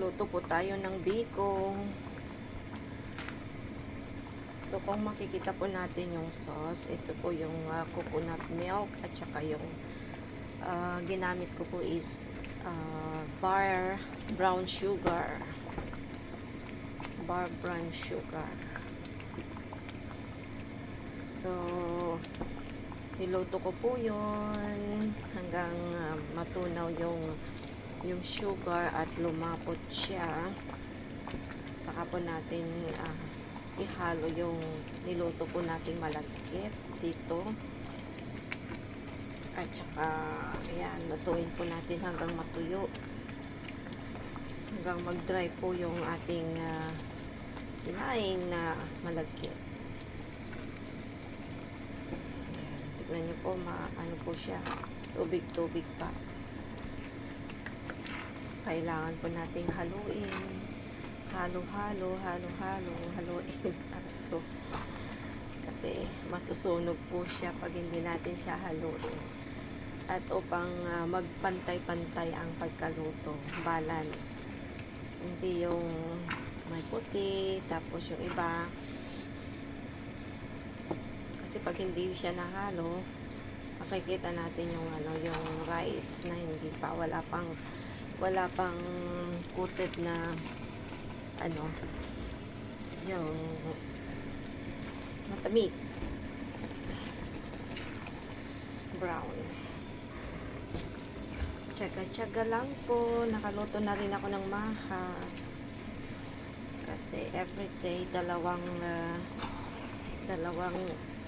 Magluto po tayo ng biko. So, kung makikita po natin yung sauce, ito po yung ah, coconut milk at saka yung ah, ginamit ko po is ah, bar brown sugar. Bar brown sugar. So, niluto ko po yun hanggang ah, matunaw yung yung sugar at lumapot siya. Saka po natin ah, ihalo yung niluto po nating malagkit dito. At saka, ayan, lutuin po natin hanggang matuyo. Hanggang mag-dry po yung ating ah, sinaing na malagkit. Ayan, tignan nyo po, ma ano po siya, tubig-tubig pa. Kailangan po nating haluin halo-halo, halo-halo, haluin. Kasi masusunog po siya pag hindi natin siya haluin. At upang ah, magpantay-pantay ang pagkaluto, balance. Hindi yung may puti, tapos yung iba. Kasi pag hindi siya nahalo, makikita natin yung ano, yung rice na hindi pa wala pang wala pang coated na ano, yung matamis. Brown. Tsaga-tsaga lang po. Nakaluto na rin ako ng maha. Kasi everyday, dalawang ah, dalawang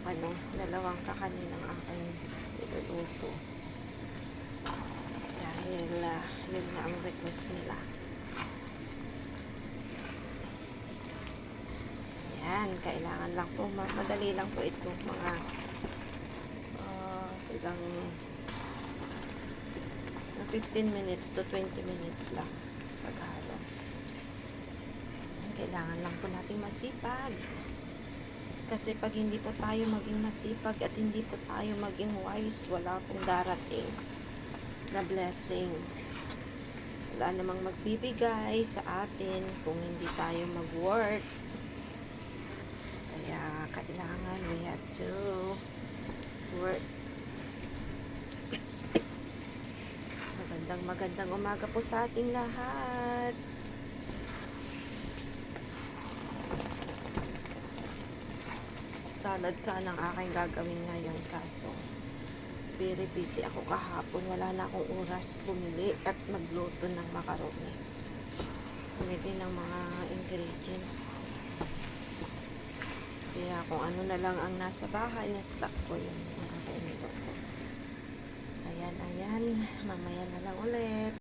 ano, dalawang kakanin ang aking niluluto. Dahil ah, yun nga ang request nila. Yan, kailangan lang po, ma- madali lang po ito, mga uh, ilang uh, 15 minutes to 20 minutes lang paghalo. Kailangan lang po nating masipag. Kasi pag hindi po tayo maging masipag at hindi po tayo maging wise, wala pong darating na blessing. Wala namang magbibigay sa atin kung hindi tayo mag-work. Kaya kailangan we have to work. Magandang magandang umaga po sa ating lahat. Salad sana ang aking gagawin ngayon kaso very busy ako kahapon. Wala na akong oras bumili at magluto ng macaroni. Bumili ng mga ingredients. Kaya kung ano na lang ang nasa bahay, na stock ko yun. Ayan, ayan. Mamaya